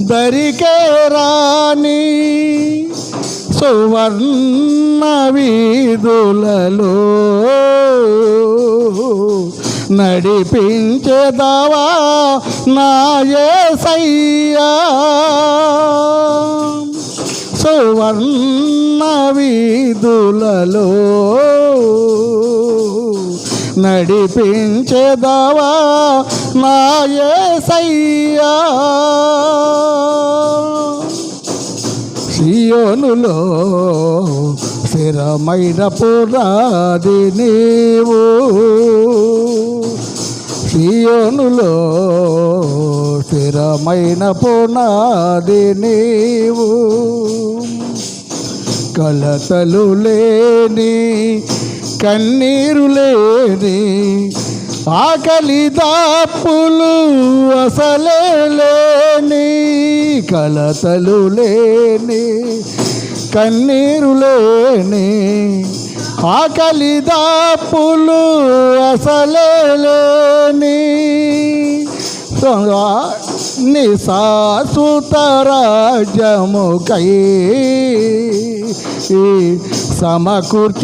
దరికే రాని సువర్ణ వీధులలో నడిపించేదావా నాయే సయ్యా సువర్ణ వీధులలో నడిపించేదవా? నాయసయ్యా సియోనులో స్థిరమైన పురాది నీవు. సియోనులో స్థిరమైన పునాది నీవు. కలతలు లేని కన్నీరు లేని ఆకలి దాపులు అసలే లేని కలతలు లేని కన్నీరు లేని ఆకలి దాపులు అసలే లేని నిశాసుతరాజముకై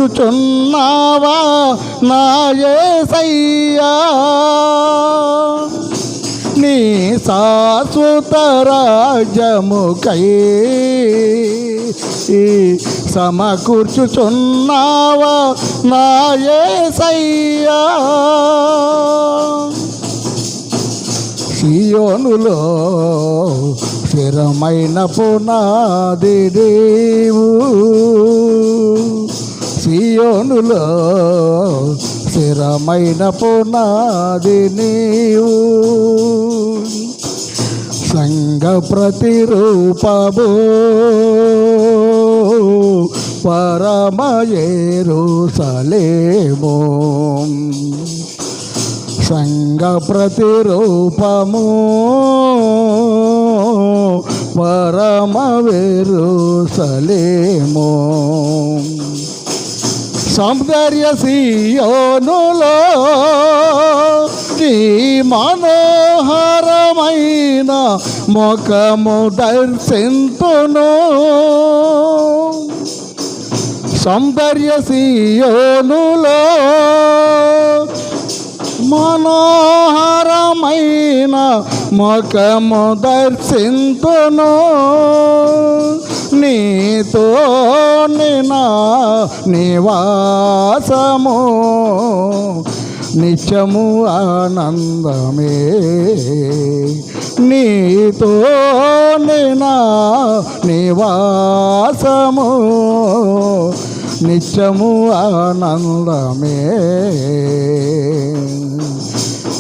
సమకూర్చుచున్నావా నాయసయ్యా నీ శాశ్వత రాజముకై సమకూర్చుచున్నావా నాయసయ్యా సియోనులో స్థిరమైన పునాది దేవు సియోనులో స్థిరమైన పునాది నీవు. సంఘ ప్రతిరూపము పరమయేరు సలేమో సంగ ప్రతిరూపము పరమవేరుసలేమో సౌందర్య సీయోనులో ఈ మనోహరమైన ముఖము దర్శింతును సౌందర్య సీయోనులో మనోహరమైన ముఖము దర్శింతును. నీతో నినా నివాసము. నిత్యము ఆనందమే. నీతో నినా నివాసము. నిత్యము ఆనందమే.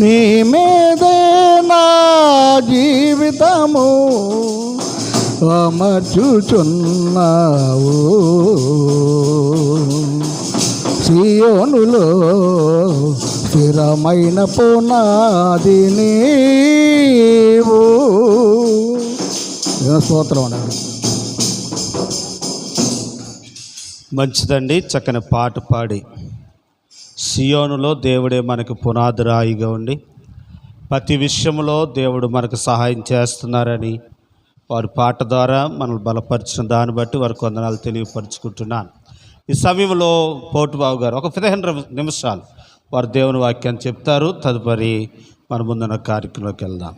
నీ మీదే నా జీవితము అమర్చుచున్నావు. సియోనులో స్థిరమైన పునాది నీవు. స్తోత్రం అన్నాడు మంచిదండి చక్కని పాట పాడి. సియోనులో దేవుడే మనకు పునాదిరాయిగా ఉండి ప్రతి విషయంలో దేవుడు మనకు సహాయం చేస్తున్నారని వారి పాట ద్వారా మనల్ని బలపరిచిన దాన్ని బట్టి వారి కొందనాలు తెలియపరుచుకుంటున్నాను. ఈ సమయంలో పోటుబాబు గారు ఒక పదిహేను నిమిషాలు వారు దేవుని వాక్యాన్ని చెప్తారు. తదుపరి మన ముందున్న కార్యక్రమంలోకి వెళ్దాం.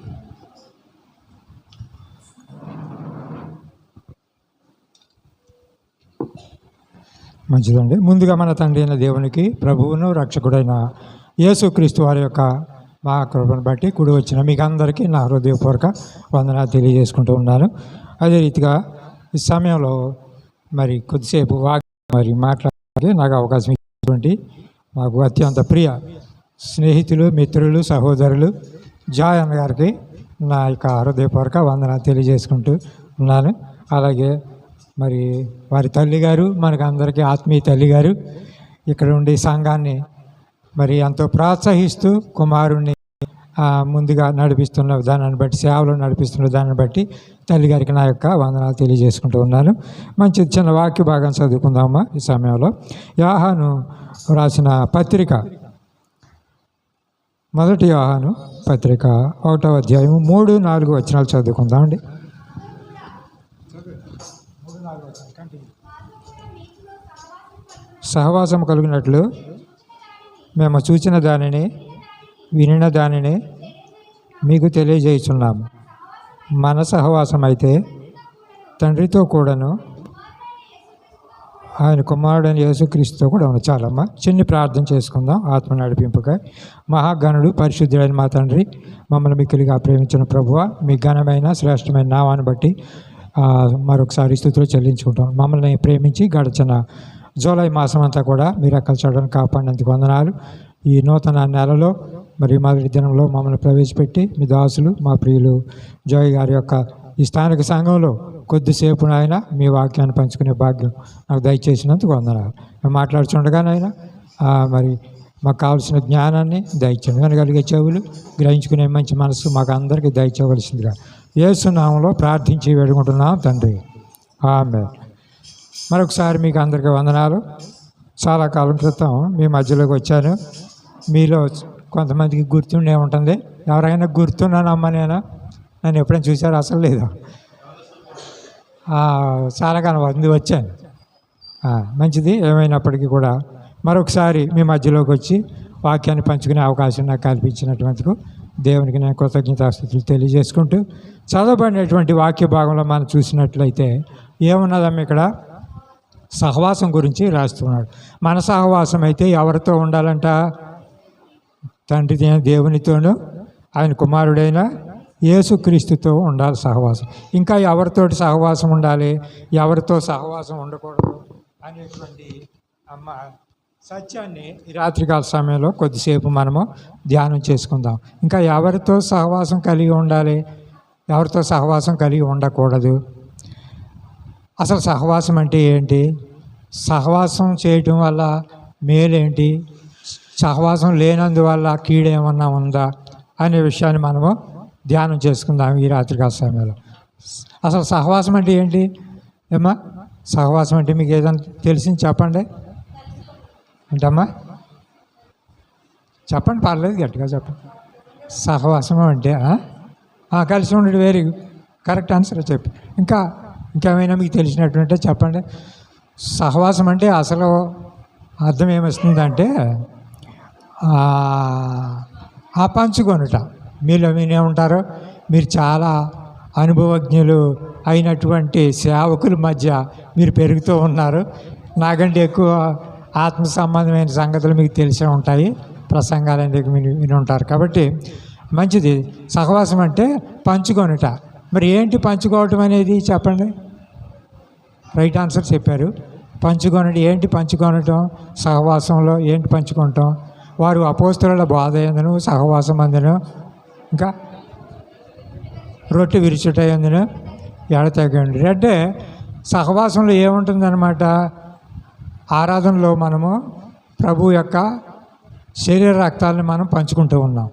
మంచిదండి. ముందుగా మన తండ్రి అయిన దేవునికి ప్రభువును రక్షకుడైన యేసుక్రీస్తు వారి యొక్క మా కృపను బట్టి కుడి వచ్చిన మీకు అందరికీ నా హృదయపూర్వక వందనాలు తెలియజేసుకుంటూ ఉన్నాను. అదే రీతిగా ఈ సమయంలో మరి కొద్దిసేపు వాక్ మరి మాట్లాడే నాకు అవకాశం ఇచ్చినటువంటి నాకు అత్యంత ప్రియ స్నేహితులు మిత్రులు సహోదరులు జాయ్ అన్న గారికి నా యొక్క హృదయపూర్వక వందనాలు తెలియజేసుకుంటూ ఉన్నాను. అలాగే మరి వారి తల్లి గారు మనకు అందరికీ ఆత్మీయ తల్లి గారు ఇక్కడ ఉండే సంఘాన్ని మరి ఎంతో ప్రోత్సహిస్తూ కుమారుణ్ణి ముందుగా నడిపిస్తున్న విధానాన్ని బట్టి సేవలు నడిపిస్తున్న విధానాన్ని బట్టి తల్లి గారికి నా యొక్క వందనాలు తెలియజేసుకుంటూ ఉన్నాను. మంచి చిన్న వాక్య భాగం చదువుకుందామా ఈ సమయంలో. యాహాను రాసిన పత్రిక. మొదటి యోహాను పత్రిక ఒకటో అధ్యాయం మూడు నాలుగు వచనాలు చదువుకుందామండి. సహవాసం కలిగినట్లు మేము చూచిన దానిని వినిన దానిని మీకు తెలియజేస్తున్నాము మన సహవాసం అయితే తండ్రితో కూడాను ఆయన కుమారుడైన యేసుక్రీస్తుతో కూడా ఉంది చాలమ్మా చిన్ని ప్రార్థన చేసుకుందాం ఆత్మ నడిపింపుగా మహాగణుడు పరిశుద్ధుడైన మా తండ్రి మమ్మల్ని మిక్కిలిగా ప్రేమించిన ప్రభువ మీ ఘనమైన శ్రేష్టమైన నామాన్ని బట్టి మరొకసారి స్థుతులు చెల్లించుకుంటాం. మమ్మల్ని ప్రేమించి గడిచిన జూలై మాసం అంతా కూడా మీరు అక్కడ చూడడానికి కాపాడినందుకు వందనాలు. ఈ నూతన నెలలో మరి మొదటి దినంలో మమ్మల్ని ప్రవేశపెట్టి మీ దాసులు మా ప్రియులు జోయ్ గారి యొక్క ఈ స్థానిక సంఘంలో కొద్దిసేపు నాయన మీ వాక్యాన్ని పంచుకునే భాగ్యం నాకు దయచేసినందుకు వందనాలు. మేము మాట్లాడుతుండగా నాయన మరి మాకు కావాల్సిన జ్ఞానాన్ని దయచేయండి వినగలిగే చెవులు గ్రహించుకునే మంచి మనసు మాకు అందరికీ దయచేయవలసిందిగా ఏసునామంలో ప్రార్థించి వేడుకుంటున్నాం తండ్రి. ఆమె మరొకసారి మీకు అందరికీ వందనాలు. చాలా కాలం క్రితం మీ మధ్యలోకి వచ్చాను. మీలో కొంతమందికి గుర్తుండే ఉంటుంది. ఎవరైనా గుర్తున్నానమ్మా నేను నన్ను ఎప్పుడైనా చూసారు? అసలు లేదు? చాలా కాలం అంది వచ్చాను. మంచిది. ఏమైనప్పటికీ కూడా మరొకసారి మీ మధ్యలోకి వచ్చి వాక్యాన్ని పంచుకునే అవకాశం నాకు కల్పించినటువంటికు దేవునికి నేను కృతజ్ఞతాస్థుతులు తెలియజేసుకుంటూ చదవబడినటువంటి వాక్య భాగంలో మనం చూసినట్లయితే ఏమున్నదమ్మ ఇక్కడ? సహవాసం గురించి రాస్తున్నాడు. మన సహవాసం అయితే ఎవరితో ఉండాలంట? తండ్రి దేవునితోనూ ఆయన కుమారుడైన యేసుక్రీస్తుతో ఉండాలి సహవాసం. ఇంకా ఎవరితోటి సహవాసం ఉండాలి? ఎవరితో సహవాసం ఉండకూడదు అనేటువంటి అమ్మ సత్యాన్ని ఈ రాత్రికాల సమయంలో కొద్దిసేపు మనము ధ్యానం చేసుకుందాం. ఇంకా ఎవరితో సహవాసం కలిగి ఉండాలి? ఎవరితో సహవాసం కలిగి ఉండకూడదు? అసలు సహవాసం అంటే ఏంటి? సహవాసం చేయటం వల్ల మేలేంటి? సహవాసం లేనందువల్ల కీడేమన్నా ఉందా? అనే విషయాన్ని మనము ధ్యానం చేసుకుందాం ఈ రాత్రికాల సమయంలో. అసలు సహవాసం అంటే ఏంటి? ఏమ్మా? సహవాసం అంటే మీకు ఏదైనా తెలిసింది చెప్పండి. ఏంటమ్మా? చెప్పండి పర్లేదు గట్టిగా చెప్పండి. సహవాసం అంటే కలిసి ఉండడం వెరీ కరెక్ట్ ఆన్సర్ చెప్పి. ఇంకా ఇంకేమైనా మీకు తెలిసినటువంటి చెప్పండి. సహవాసం అంటే అసలు అర్థం ఏమొస్తుందంటే ఆ, ఆ పంచుకొనుట. మీలో మీనే ఉంటారు మీరు చాలా అనుభవజ్ఞులు అయినటువంటి సేవకుల మధ్య మీరు పెరుగుతూ ఉన్నారు. నాకంటే ఎక్కువ ఆత్మ సంబంధమైన సంగతులు మీకు తెలిసే ఉంటాయి. ప్రసంగాలన్నీ మీరు విని ఉంటారు కాబట్టి మంచిది. సహవాసం అంటే పంచుకొనుట. మరి ఏంటి పంచుకోవటం అనేది? చెప్పండి. రైట్ ఆన్సర్ చెప్పారు. పంచుకొనడం. ఏంటి పంచుకొనటం? సహవాసంలో ఏంటి పంచుకుంటాం? వారు అపోస్తుల బాధ ఎందును? సహవాసం అందును? ఇంకా రొట్టె విరుచుట ఎందును? ఎడతగండి అంటే సహవాసంలో ఏముంటుందన్నమాట? ఆరాధనలో మనము ప్రభు యొక్క శరీర రక్తాలను మనం పంచుకుంటూ ఉన్నాం.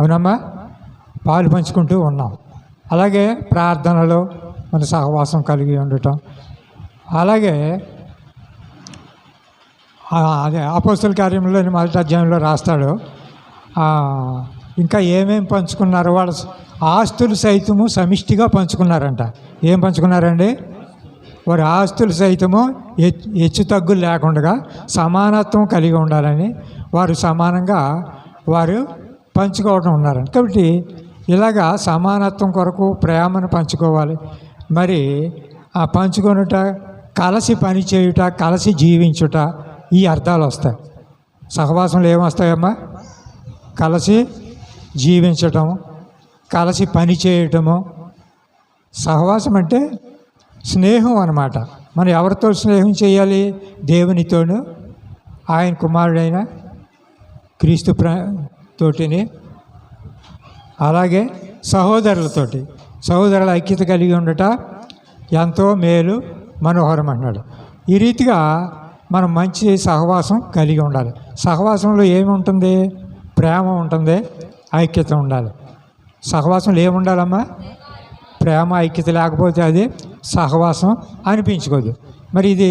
అవునమ్మా? పాలు పంచుకుంటూ ఉన్నాం. అలాగే ప్రార్థనలో మన సహవాసం కలిగి ఉండటం. అలాగే అదే అపోస్తుల కార్యంలో మొదటి అధ్యాయంలో రాస్తాడు. ఇంకా ఏమేమి పంచుకున్నారు వాళ్ళ ఆస్తులు సైతము సమిష్టిగా పంచుకున్నారంట. ఏం పంచుకున్నారండి? వారి ఆస్తులు సైతము హెచ్చు తగ్గులు లేకుండా సమానత్వం కలిగి ఉండాలని వారు సమానంగా వారు పంచుకోవడం ఉన్నారంట. కాబట్టి ఇలాగా సమానత్వం కొరకు ప్రేమను పంచుకోవాలి. మరి ఆ పంచుకొనుట కలిసి పని చేయుట కలిసి జీవించుట ఈ అర్థాలు వస్తాయి. సహవాసంలో ఏమొస్తాయమ్మా? కలిసి జీవించటం కలిసి పని చేయటము. సహవాసం అంటే స్నేహం అనమాట మనం ఎవరితో స్నేహం చేయాలి? దేవునితోనూ ఆయన కుమారుడైన క్రీస్తు ప్ర తోటిని అలాగే సహోదరులతోటి సహోదరుల ఐక్యత కలిగి ఉండట ఎంతో మేలు మనోహరం అన్నాడు ఈ రీతిగా మనం మంచి సహవాసం కలిగి ఉండాలి. సహవాసంలో ఏమి ఉంటుంది ప్రేమ ఉంటుంది ఐక్యత ఉండాలి. సహవాసంలో ఏముండాలమ్మా? ప్రేమ ఐక్యత లేకపోతే అది సహవాసం అనిపించుకోదు. మరి ఇది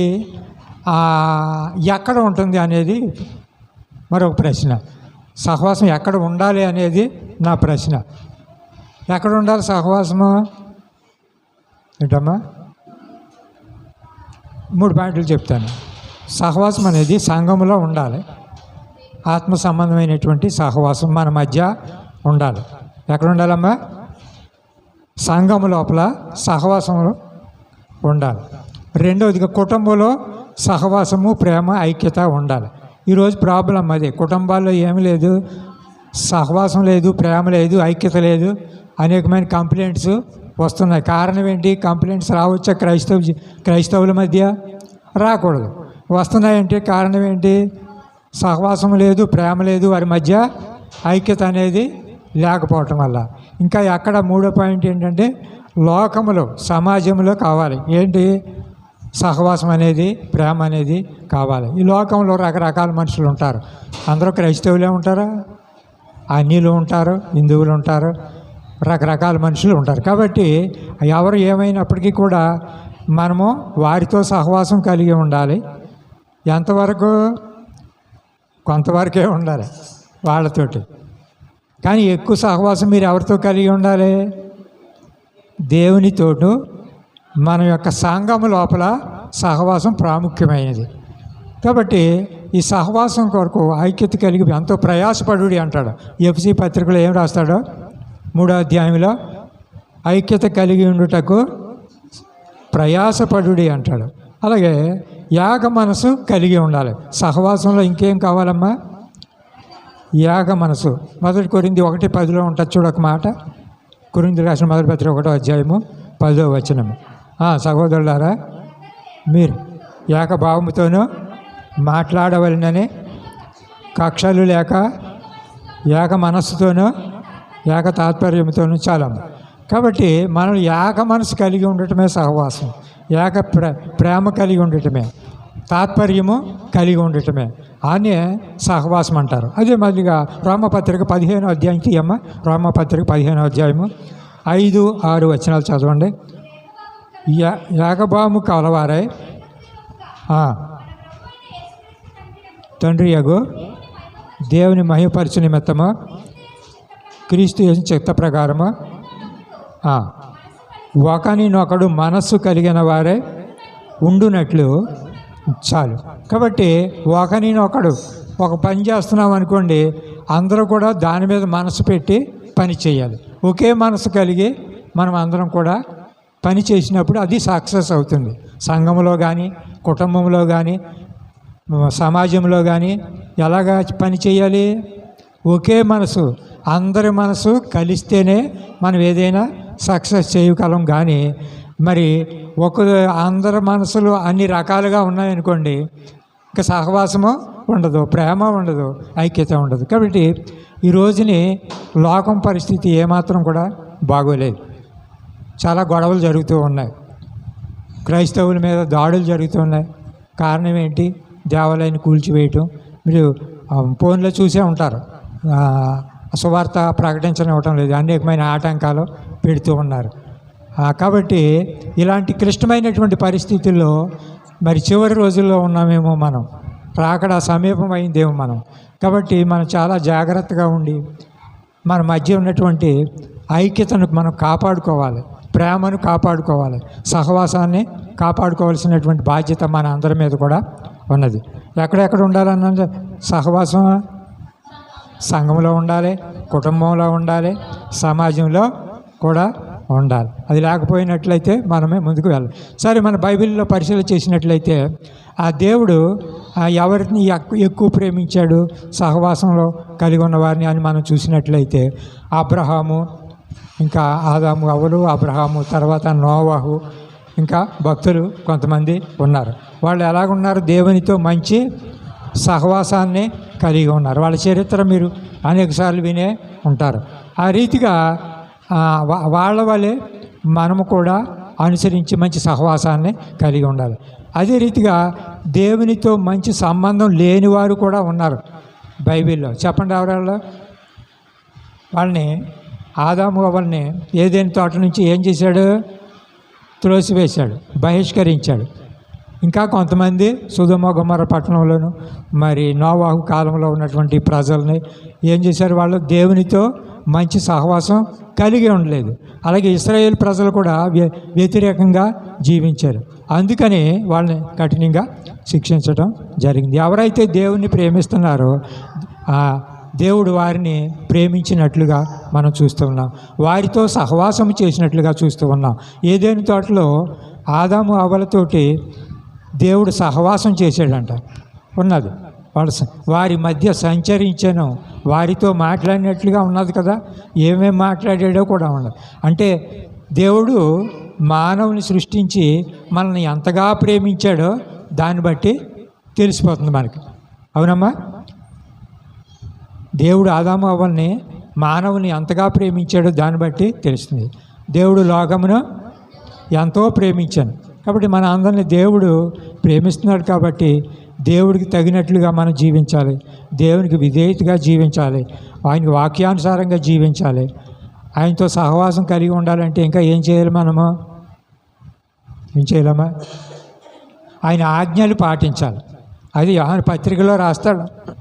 ఎక్కడ ఉంటుంది అనేది మరొక ప్రశ్న. సహవాసం ఎక్కడ ఉండాలి అనేది నా ప్రశ్న. ఎక్కడ ఉండాలి సహవాసము? ఏంటమ్మా? మూడు పాయింట్లు చెప్తాను. సహవాసం అనేది సంఘంలో ఉండాలి. ఆత్మ సంబంధమైనటువంటి సహవాసం మన మధ్య ఉండాలి. ఎక్కడ ఉండాలమ్మా? సంఘం లోపల సహవాసంలో ఉండాలి. రెండవదిగా కుటుంబంలో సహవాసము ప్రేమ ఐక్యత ఉండాలి. ఈరోజు ప్రాబ్లం అది. కుటుంబాల్లో ఏమీ లేదు సహవాసం లేదు ప్రేమ లేదు ఐక్యత లేదు అనేకమైన కంప్లైంట్స్ వస్తున్నాయి. కారణం ఏంటి? కంప్లైంట్స్ రావచ్చా క్రైస్తవ క్రైస్తవుల మధ్య? రాకూడదు. వస్తున్నాయంటే కారణం ఏంటి? సహవాసం లేదు ప్రేమ లేదు వారి మధ్య ఐక్యత అనేది లేకపోవటం వల్ల. ఇంకా అక్కడ మూడో పాయింట్ ఏంటంటే లోకములో సమాజంలో కావాలి. ఏంటి? సహవాసం అనేది ప్రేమ అనేది కావాలి. ఈ లోకంలో రకరకాల మనుషులు ఉంటారు. అందరూ క్రైస్తవులే ఉంటారా? అన్యులు ఉంటారు హిందువులు ఉంటారు రకరకాల మనుషులు ఉంటారు. కాబట్టి ఎవరు ఏమైనప్పటికీ కూడా మనము వారితో సహవాసం కలిగి ఉండాలి. ఎంతవరకు? కొంతవరకే ఉండాలి వాళ్ళతోటి. కానీ ఎక్కువ సహవాసం మీరు ఎవరితో కలిగి ఉండాలి? దేవునితోటూ మన యొక్క సంఘం లోపల సహవాసం ప్రాముఖ్యమైనది. కాబట్టి ఈ సహవాసం కొరకు ఐక్యత కలిగి ఎంతో ప్రయాసపడుడి అంటాడు. ఎఫ్సి పత్రికలో ఏం రాస్తాడో? మూడో అధ్యాయంలో ఐక్యత కలిగి ఉండుటకు ప్రయాసపడుడి అంటాడు. అలాగే యాగ మనసు కలిగి ఉండాలి. సహవాసంలో ఇంకేం కావాలమ్మా? యాగ మనసు. మొదటి కొరింది ఒకటి పదిలో ఉంటుంది. చూడొక మాట. కురింది రాసిన మొదటి పత్రిక ఒకటో అధ్యాయము పదో వచనము. సహోదరులారా మీరు ఏకభావముతోనూ మాట్లాడవలనని కక్షలు లేక ఏక మనస్సుతోనూ ఏక తాత్పర్యంతోనూ చాలమ్మ కాబట్టి మనం ఏక మనసు కలిగి ఉండటమే సహవాసం ఏక ప్ర ప్రేమ కలిగి ఉండటమే తాత్పర్యము కలిగి ఉండటమే అనే సహవాసం అంటారు. అదే మళ్ళీగా రోమపత్రిక పదిహేను అధ్యాయం తీయమ్మ రామపత్రిక పదిహేను అధ్యాయము ఐదు ఆరు వచనాలు చదవండి. యా యాగభాము కలవారై. తండ్రి యగు. దేవుని మహిమపరచు నిమిత్తము. క్రీస్తు యేసు చిత్త ప్రకారము. ఒకనినొకడు మనస్సు కలిగిన వారే ఉండునట్లు చాలు. కాబట్టి ఒకనినొకడు ఒక పని చేస్తున్నాం అనుకోండి అందరూ కూడా దాని మీద మనసు పెట్టి పని చేయాలి. ఒకే మనసు కలిగి మనం అందరం కూడా పని చేసినప్పుడు అది సక్సెస్ అవుతుంది. సంఘంలో కానీ కుటుంబంలో కానీ సమాజంలో కానీ ఎలాగా పని చేయాలి? ఒకే మనసు అందరి మనసు కలిస్తేనే మనం ఏదైనా సక్సెస్ చేయగలం. కానీ మరి ఒక అందరి మనసులు అన్ని రకాలుగా ఉన్నాయనుకోండి ఇంకా సహవాసము ఉండదు ప్రేమ ఉండదు ఐక్యత ఉండదు. కాబట్టి ఈ రోజుని లోకం పరిస్థితి ఏమాత్రం కూడా బాగోలేదు. చాలా గొడవలు జరుగుతూ ఉన్నాయి. క్రైస్తవుల మీద దాడులు జరుగుతున్నాయి కారణం ఏంటి? దేవాలయాన్ని కూల్చివేయటం. మీరు ఫోన్లో చూసే ఉంటారు. ఆ, సువార్త ప్రకటించనివ్వటం లేదు. అనేకమైన ఆటంకాలు పెడుతూ ఉన్నారు. కాబట్టి ఇలాంటి క్లిష్టమైనటువంటి పరిస్థితుల్లో మరి చివరి రోజుల్లో ఉన్నామేమో మనం. రాకడ సమీపం అయిందేమో మనం. కాబట్టి మనం చాలా జాగ్రత్తగా ఉండి మన మధ్య ఉన్నటువంటి ఐక్యతను మనం కాపాడుకోవాలి. ప్రేమను కాపాడుకోవాలి. సహవాసాన్ని కాపాడుకోవాల్సినటువంటి బాధ్యత మన అందరి మీద కూడా ఉన్నది. ఎక్కడెక్కడ ఉండాలన్న సహవాసం సంఘంలో ఉండాలి కుటుంబంలో ఉండాలి సమాజంలో కూడా ఉండాలి. అది లేకపోయినట్లయితే మనమే ముందుకు వెళ్ళాలి. సరే మన బైబిల్లో పరిశీలన చేసినట్లయితే ఆ దేవుడు ఎవరిని ఎక్కు- ఎక్కువ ప్రేమించాడు సహవాసంలో కలిగి ఉన్న వారిని అని మనం చూసినట్లయితే అబ్రహాము ఇంకా ఆదాము అవలు అబ్రహాము తర్వాత నోవాహు ఇంకా భక్తులు కొంతమంది ఉన్నారు. వాళ్ళు ఎలాగున్నారు? దేవునితో మంచి సహవాసాన్ని కలిగి ఉన్నారు. వాళ్ళ చరిత్ర మీరు అనేకసార్లు వినే ఉంటారు. ఆ రీతిగా వాళ్ళ వలె మనము కూడా అనుసరించి మంచి సహవాసాన్ని కలిగి ఉండాలి. అదే రీతిగా దేవునితో మంచి సంబంధం లేని వారు కూడా ఉన్నారు బైబిల్లో. చెప్పండి ఎవరాళ్ళు వాళ్ళని ఆదాము వాళ్ళని ఏదైనా తోట నుంచి ఏం చేశాడు? త్రోసివేశాడు బహిష్కరించాడు. ఇంకా కొంతమంది సుధమ గుమ్మర పట్టణంలోను మరి నోవాహు కాలంలో ఉన్నటువంటి ప్రజల్ని ఏం చేశారు వాళ్ళు? దేవునితో మంచి సహవాసం కలిగి ఉండలేదు. అలాగే ఇస్రాయేల్ ప్రజలు కూడా వ్య- వ్యతిరేకంగా జీవించారు. అందుకని వాళ్ళని కఠినంగా శిక్షించడం జరిగింది. ఎవరైతే దేవుణ్ణి ప్రేమిస్తున్నారో దేవుడు వారిని ప్రేమించినట్లుగా మనం చూస్తూ ఉన్నాం. వారితో సహవాసం చేసినట్లుగా చూస్తూ ఉన్నాం. ఏదేని తోటలో ఆదాము అవలతోటి దేవుడు సహవాసం చేశాడంట. ఉన్నది. వాళ్ళ వారి మధ్య సంచరించాను. వారితో మాట్లాడినట్లుగా ఉన్నది కదా. ఏమేమి మాట్లాడాడో కూడా ఉన్నది. అంటే దేవుడు మానవుని సృష్టించి మనల్ని ఎంతగా ప్రేమించాడో దాన్ని బట్టి తెలిసిపోతుంది మనకి. అవునమ్మా? దేవుడు ఆదాము అవ్వల్ని మానవుని ఎంతగా ప్రేమించాడో దాన్ని బట్టి తెలుస్తుంది. దేవుడు లోకమును ఎంతో ప్రేమించాను కాబట్టి మన అందరిని దేవుడు ప్రేమిస్తున్నాడు కాబట్టి దేవుడికి తగినట్లుగా మనం జీవించాలి. దేవునికి విధేయతగా జీవించాలి. ఆయనకి వాక్యానుసారంగా జీవించాలి. ఆయనతో సహవాసం కలిగి ఉండాలంటే ఇంకా ఏం చేయాలి మనము? ఏం చేయాలమ్మా? ఆయన ఆజ్ఞలు పాటించాలి. అది యోహాను పత్రికలో రాస్తాడు.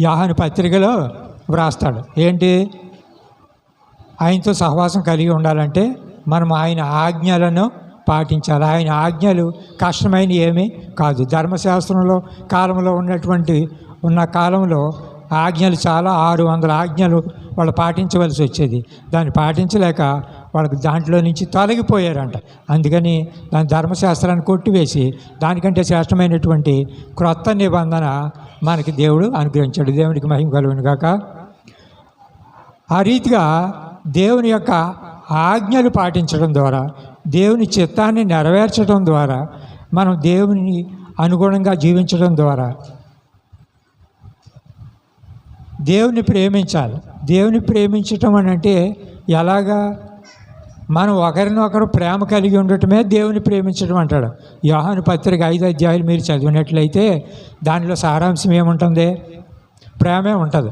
యాహాను పత్రికలో వ్రాస్తాడు. ఏంటి? ఆయనతో సహవాసం కలిగి ఉండాలంటే మనం ఆయన ఆజ్ఞలను పాటించాలి. ఆయన ఆజ్ఞలు కష్టమైన ఏమీ కాదు. ధర్మశాస్త్రంలో కాలంలో ఉన్నటువంటి ఉన్న కాలంలో ఆజ్ఞలు చాలా ఆరు వందల ఆజ్ఞలు వాళ్ళు పాటించవలసి వచ్చేది. దాన్ని పాటించలేక వాళ్ళకి దాంట్లో నుంచి తొలగిపోయారంట. అందుకని దాని ధర్మశాస్త్రాన్ని కొట్టివేసి దానికంటే శ్రేష్టమైనటువంటి క్రొత్త నిబంధన మనకి దేవుడు అనుగ్రహించాడు. దేవునికి మహిమ కలుగును గాక. ఆ రీతిగా దేవుని యొక్క ఆజ్ఞలు పాటించడం ద్వారా దేవుని చిత్తాన్ని నెరవేర్చడం ద్వారా మనం దేవుని అనుగుణంగా జీవించడం ద్వారా దేవుని ప్రేమించాలి. దేవుని ప్రేమించటం అని అంటే ఎలాగా మనం ఒకరినొకరు ప్రేమ కలిగి ఉండటమే దేవుని ప్రేమించడం అంటాడు. యోహాను పత్రిక ఐదు అధ్యాయులు మీరు చదివినట్లయితే దానిలో సారాంశం ఏముంటుంది? ప్రేమే ఉంటుంది.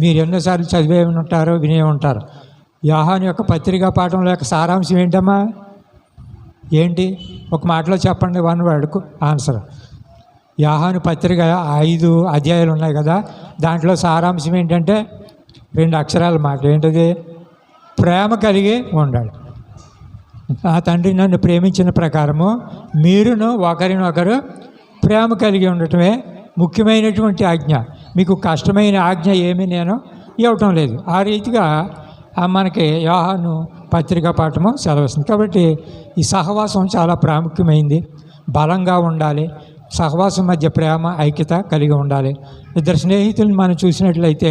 మీరు ఎన్నోసార్లు చదివే ఉంటారో వినే ఉంటారు. యోహాను యొక్క పత్రికా పాఠంలో యొక్క సారాంశం ఏంటమ్మా? ఏంటి? ఒక మాటలో చెప్పండి వన్ వర్డ్కు ఆన్సర్. యాహాను పత్రిక ఐదు అధ్యాయాలు ఉన్నాయి కదా దాంట్లో సారాంశం ఏంటంటే రెండు అక్షరాల మాట ఏంటది? ప్రేమ కలిగి ఉండాలి. ఆ తండ్రి నన్ను ప్రేమించిన ప్రకారము మీరును ఒకరినొకరు ప్రేమ కలిగి ఉండటమే ముఖ్యమైనటువంటి ఆజ్ఞ. మీకు కష్టమైన ఆజ్ఞ ఏమీ నేను ఇవ్వటం లేదు. ఆ రీతిగా మనకి యోహాను పత్రికా పాఠము సెలవుస్తుంది. కాబట్టి ఈ సహవాసం చాలా ప్రాముఖ్యమైంది. బలంగా ఉండాలి. సహవాసం మధ్య ప్రేమ ఐక్యత కలిగి ఉండాలి. ఇద్దరు స్నేహితులను మనం చూసినట్లయితే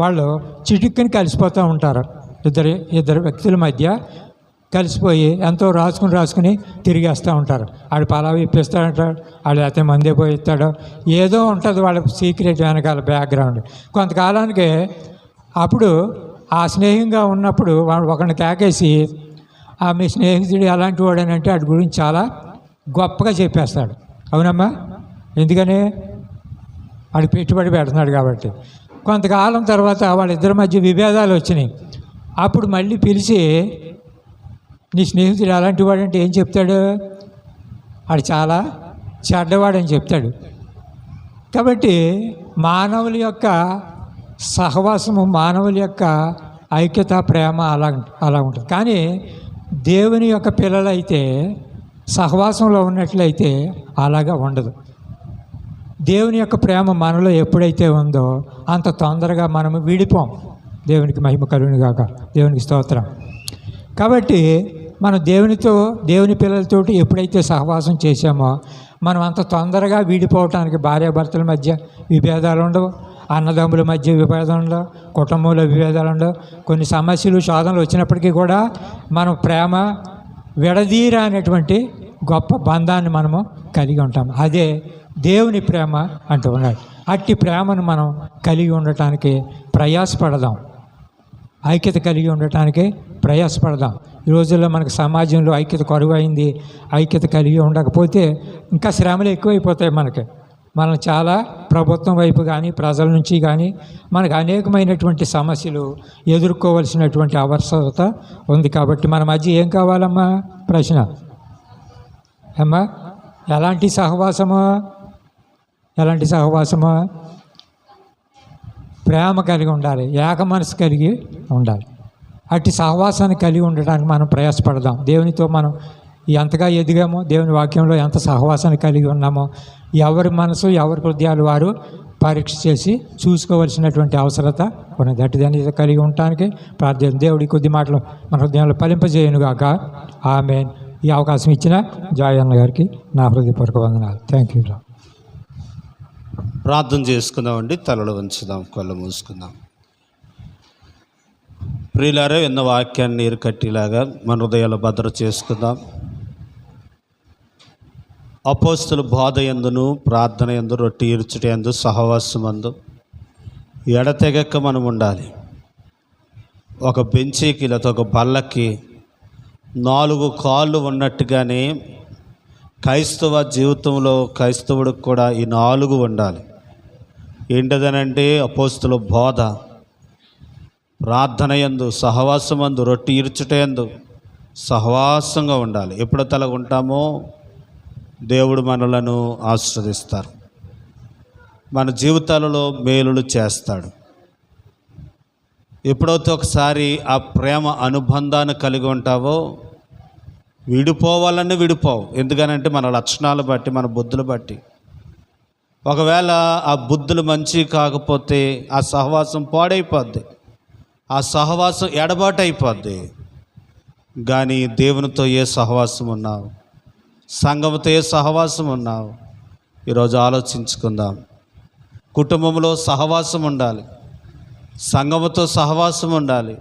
వాళ్ళు చిటిక్కని కలిసిపోతూ ఉంటారు. ఇద్దరు ఇద్దరు వ్యక్తుల మధ్య కలిసిపోయి ఎంతో రాసుకుని రాసుకుని తిరిగేస్తూ ఉంటారు. ఆడు పలావి ఇప్పిస్తాడంటాడు ఆడు లేకపోతే మందే పోయి ఇస్తాడు. ఏదో ఉంటుంది వాళ్ళ సీక్రెట్ వెనకాల బ్యాక్గ్రౌండ్. కొంతకాలానికి అప్పుడు ఆ స్నేహంగా ఉన్నప్పుడు వాడు ఒకరిని కేకేసి ఆ మీ స్నేహితుడు ఎలాంటి వాడని అంటే వాడి గురించి చాలా గొప్పగా చెప్పేస్తాడు. అవునమ్మా ఎందుకని? వాడు పెట్టుబడి పెడుతున్నాడు కాబట్టి. కొంతకాలం తర్వాత వాళ్ళిద్దరి మధ్య విభేదాలు వచ్చినాయి. అప్పుడు మళ్ళీ పిలిచి నీ స్నేహితుడు అలాంటి వాడంటే ఏం చెప్తాడు? వాడు చాలా చెడ్డవాడని చెప్తాడు. కాబట్టి మానవుల యొక్క సహవాసము మానవుల యొక్క ఐక్యత ప్రేమ అలా అలా ఉంటుంది. కానీ దేవుని యొక్క పిల్లలైతే సహవాసంలో ఉన్నట్లయితే అలాగా ఉండదు. దేవుని యొక్క ప్రేమ మనలో ఎప్పుడైతే ఉందో అంత తొందరగా మనము విడిపోం. దేవునికి మహిమ కలుగును దేవునికి స్తోత్రం. కాబట్టి మనం దేవునితో దేవుని పిల్లలతోటి ఎప్పుడైతే సహవాసం చేశామో మనం అంత తొందరగా వీడిపోవటానికి భార్యాభర్తల మధ్య విభేదాలు ఉండవు. అన్నదమ్ముల మధ్య విభేదాలు ఉండవు. కుటుంబంలో విభేదాలు ఉండవు. కొన్ని సమస్యలు శోధనలు వచ్చినప్పటికీ కూడా మనం ప్రేమ విడదీరా అనేటువంటి గొప్ప బంధాన్ని మనము కలిగి ఉంటాం. అదే దేవుని ప్రేమ అంటూ ఉన్నాడు అట్టి ప్రేమను మనం కలిగి ఉండటానికి ప్రయాసపడదాం. ఐక్యత కలిగి ఉండటానికి ప్రయాసపడదాం. ఈ రోజుల్లో మనకు సమాజంలో ఐక్యత కరువైంది ఐక్యత కలిగి ఉండకపోతే ఇంకా శ్రమలు ఎక్కువైపోతాయి మనకి. మనం చాలా ప్రభుత్వం వైపు కానీ ప్రజల నుంచి కానీ మనకు అనేకమైనటువంటి సమస్యలు ఎదుర్కోవలసినటువంటి అవసరత ఉంది కాబట్టి మన మధ్య ఏం కావాలమ్మా? ప్రశ్న. అమ్మా ఎలాంటి సహవాసమా? ఎలాంటి సహవాసమా? ప్రేమ కలిగి ఉండాలి ఏక మనసు కలిగి ఉండాలి. అట్టి సహవాసాన్ని కలిగి ఉండడానికి మనం ప్రయాసపడదాం. దేవునితో మనం ఎంతగా ఎదిగామో దేవుని వాక్యంలో ఎంత సహవాసాన్ని కలిగి ఉన్నామో ఎవరి మనసు ఎవరి హృదయాలు వారు పరీక్ష చేసి చూసుకోవలసినటువంటి అవసరత ఉన్నది. అట్టి కలిగి ఉండటానికి ప్రార్థన దేవుడి కొద్ది మాటలు మన హృదయంలో ఫలింపజేయనుగాక. ఆమె ఈ అవకాశం ఇచ్చిన జాయన్న అన్న గారికి నా హృదయపూర్వక వందనాలు. థ్యాంక్ యూ ప్రార్థన చేసుకుందామండి తలలు ఉంచుదాం కళ్ళు మూసుకుందాం. ప్రియులారా ఎన్న వాక్యాన్ని నీరు కట్టేలాగా మన హృదయాలు భద్ర చేసుకుందాం. అపోస్తులు బోధ ఎందును ప్రార్థన ఎందు రొట్టి ఇరుచుట ఎందు సహవాసం అందు ఎడతెగక మనం ఉండాలి. ఒక బెంచీకి లేకపోతే ఒక బల్లకి నాలుగు కాళ్ళు ఉన్నట్టుగానే క్రైస్తవ జీవితంలో క్రైస్తవుడికి కూడా ఈ నాలుగు ఉండాలి. ఏంటదనంటే అపోస్తుల బోధ. ప్రార్థనయందు సహవాసమందు రొట్టి ఇరుచుటయందు సహవాసంగా ఉండాలి. ఎప్పుడైతే ఉంటామో దేవుడు మనలను ఆశ్రదిస్తారు మన జీవితాలలో మేలులు చేస్తాడు. ఎప్పుడైతే ఒకసారి ఆ ప్రేమ అనుబంధాన్ని కలిగి ఉంటావో విడిపోవాలని విడిపోవు. ఎందుకనంటే మన లక్షణాలు బట్టి మన బుద్ధులు బట్టి. ఒకవేళ ఆ బుద్ధులు మంచి కాకపోతే ఆ సహవాసం పాడైపోద్ది. ఆ సహవాసం ఎడబాటు అయిపోద్ది కానీ దేవునితో ఏ సహవాసం ఉన్నావు? సంఘంతో ఏ సహవాసం ఉన్నావు? ఈరోజు ఆలోచించుకుందాం. కుటుంబంలో సహవాసం ఉండాలి. సంఘముతో సహవాసం ఉండాలి.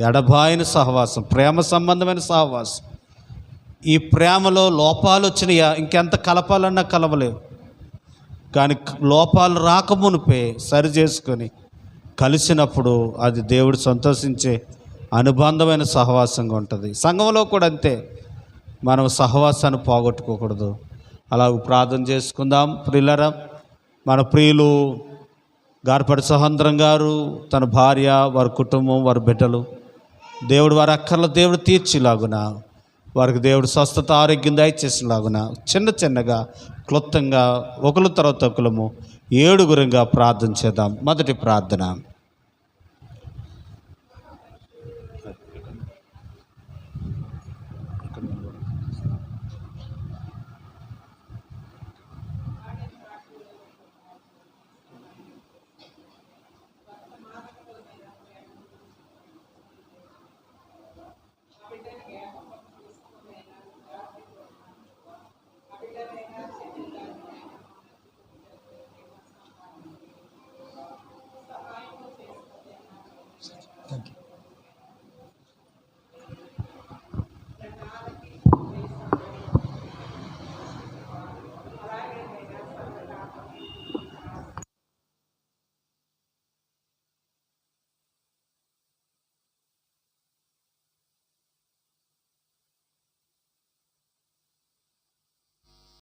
ఎడబాయిన సహవాసం ప్రేమ సంబంధమైన సహవాసం. ఈ ప్రేమలో లోపాలు వచ్చినాయా ఇంకెంత కలపాలన్నా కలవలేవు. కానీ లోపాలు రాకమునిపే సరి చేసుకొని కలిసినప్పుడు అది దేవుడు సంతోషించే అనుబంధమైన సహవాసంగా ఉంటుంది. సంఘంలో కూడా అంతే. మనం సహవాసాన్ని పోగొట్టుకోకూడదు. అలా ప్రార్థన చేసుకుందాం. ప్రియులరా మన ప్రియులు గార్పడి సహోదరం గారు తన భార్య వారి కుటుంబం వారి బిడ్డలు దేవుడు వారి అక్కర్ల దేవుడు తీర్చిలాగున? వారికి దేవుడు స్వస్థత ఆరోగ్యం దయచేసినలాగున చిన్న చిన్నగా క్లుప్తంగా ఒకరు తర్వాత ఒకరము ఏడుగురుగా ప్రార్థన చేద్దాం. మొదటి ప్రార్థన.